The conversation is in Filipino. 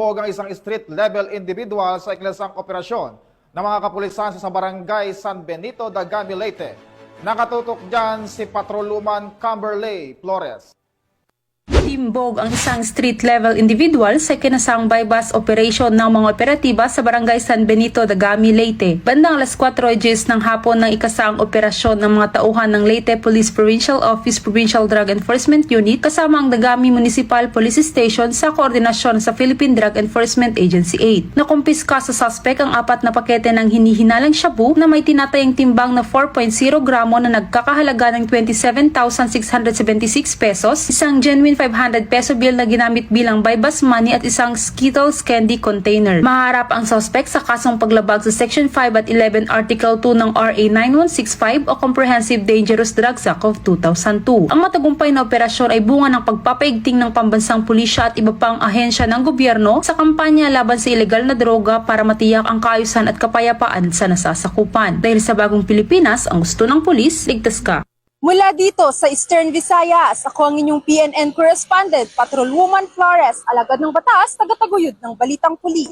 natimbog ang isang street-level individual sa ikilasang operasyon ng mga kapulisan sa barangay San Benito, Dagami, Leyte. Nakatutok dyan si Patroluman Camberley Flores. Timbog ang isang street-level individual sa kinasang bypass operation ng mga operatiba sa barangay San Benito, Dagami, Leyte. Bandang alas 4 Gs ng hapon ng ikasang operasyon ng mga tauhan ng Leyte Police Provincial Office Provincial Drug Enforcement Unit kasama ang Dagami Municipal Police Station sa koordinasyon sa Philippine Drug Enforcement Agency 8. Nakumpiska sa suspect ang apat na pakete ng hinihinalang shabu na may tinatayang timbang na 4.0 gramo na nagkakahalaga ng 27,676 pesos, isang genuine 500 peso bill na ginamit bilang bypass money at isang Skittles candy container. Maharap ang suspect sa kasong paglabag sa Section 5 at 11 Article 2 ng RA 9165 o Comprehensive Dangerous Drugs Act of 2002. Ang matagumpay na operasyon ay bunga ng pagpapaigting ng pambansang pulisya at iba pang ahensya ng gobyerno sa kampanya laban sa ilegal na droga para matiyak ang kaayusan at kapayapaan sa nasasakupan. Dahil sa bagong Pilipinas, ang gusto ng pulis, ligtas ka. Mula dito sa Eastern Visayas, ako ang inyong PNN correspondent, Patrolwoman Flores, alagad ng batas, tagataguyod ng Balitang Puli.